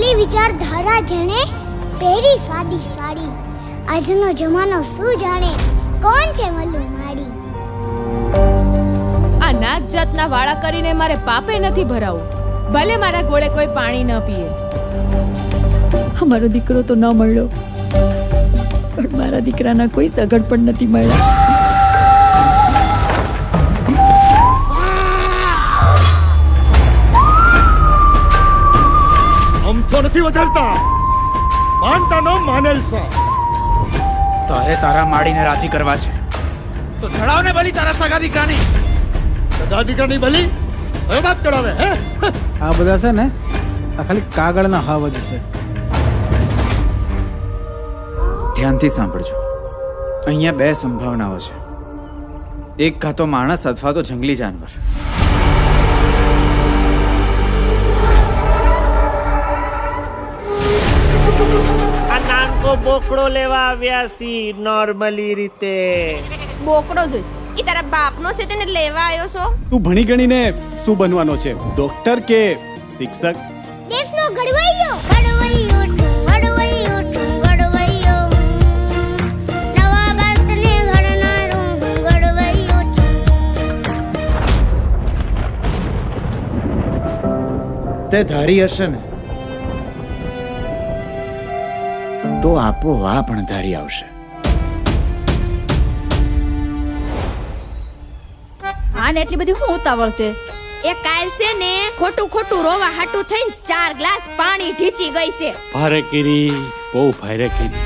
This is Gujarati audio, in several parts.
વિચાર ધારા જેણે પહેરી સાદી સાડી. આજનો જમાનો શું જાણે? કોણ છે મલ્લુ માડી આ નાત જાતના વાળા કરીને મારે પાપે નથી ભરાવું. ભલે મારા ગોળે કોઈ પાણી ન પીએ. અમારો દીકરો તો ન મળ્યો. પણ મારા દીકરાના કોઈ સગડ પણ નથી મળ્યા. અમથો નથી વધારતા માનતા નો માનેલ છે. તારે તારા માડીને રાજી કરવા છે. તો ચડાવ ને બલી તારા સગા દીકરાની સગા દીકરાની બલી હવે બાપ ચડાવે હે? આ બધા છે ને આ ખાલી કાગળના હાવ જ છે. ધ્યાનથી સાંભળજો. અહીંયા બે સંભાવનાઓ છે. એક કાં તો માણસ અથવા તો જંગલી જાનવર. આ નાનકો બોકડો લેવા આવ્યા છી નોર્મલી રીતે. બોકડો જોઈશ. એ તારા બાપનો છે તેને લેવા આવ્યો છો? તું ભણી ગણીને શું બનવાનો છે? ડોક્ટર કે શિક્ષક? દેશનો ઘડવૈયો ઘડવૈયો ઘડવૈયો ઘડવૈયો નવા ભારતને ઘડનારો હું ઘડવૈયો તે ધારી હશે ને. તો આપોઆ પણ ધારી આવશે આને એટલી બધી શું ઉતાવળ છે? એ કાલ છે ને ખોટું ખોટું રોવા હાટું થઈને ચાર ગ્લાસ પાણી ઢીચી ગઈ છે. ભારે કીરી બહુ ભારે કીરી.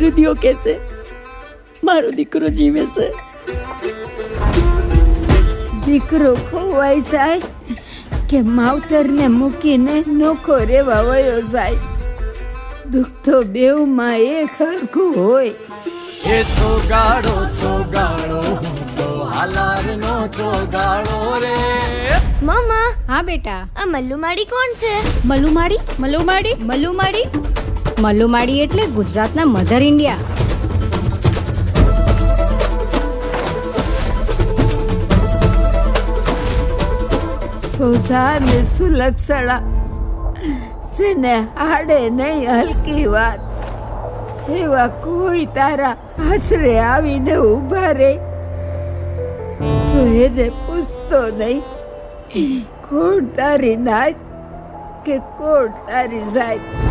મારો કહેશે. મારો દીકરો જીવે છે. દીકરો ખોવાય જાય કે માવતરને મૂકીને નોખો રેવા વયો જાય. દુઃખ તો બેવમાં એ ખરખું હોય. એ છોગાડો છોગાડો હાલારનો ચોગાડો રે. મામા હા બેટા. આ મલ્લુમાડી કોણ છે? મલુમાડી મલુમાડી મલુમાડી મલુમાડી એટલે ગુજરાતના મધર ઇન્ડિયા. સોસા ને સુલક્ષણા. સેને હાડે નહીં હલકી વાત. એવા કોઈ તારા આશરે આવીને ઊભા રે. તો એને પૂછતો નહીં, કોણ તારી નાચ કે કોણ તારી સાહેબ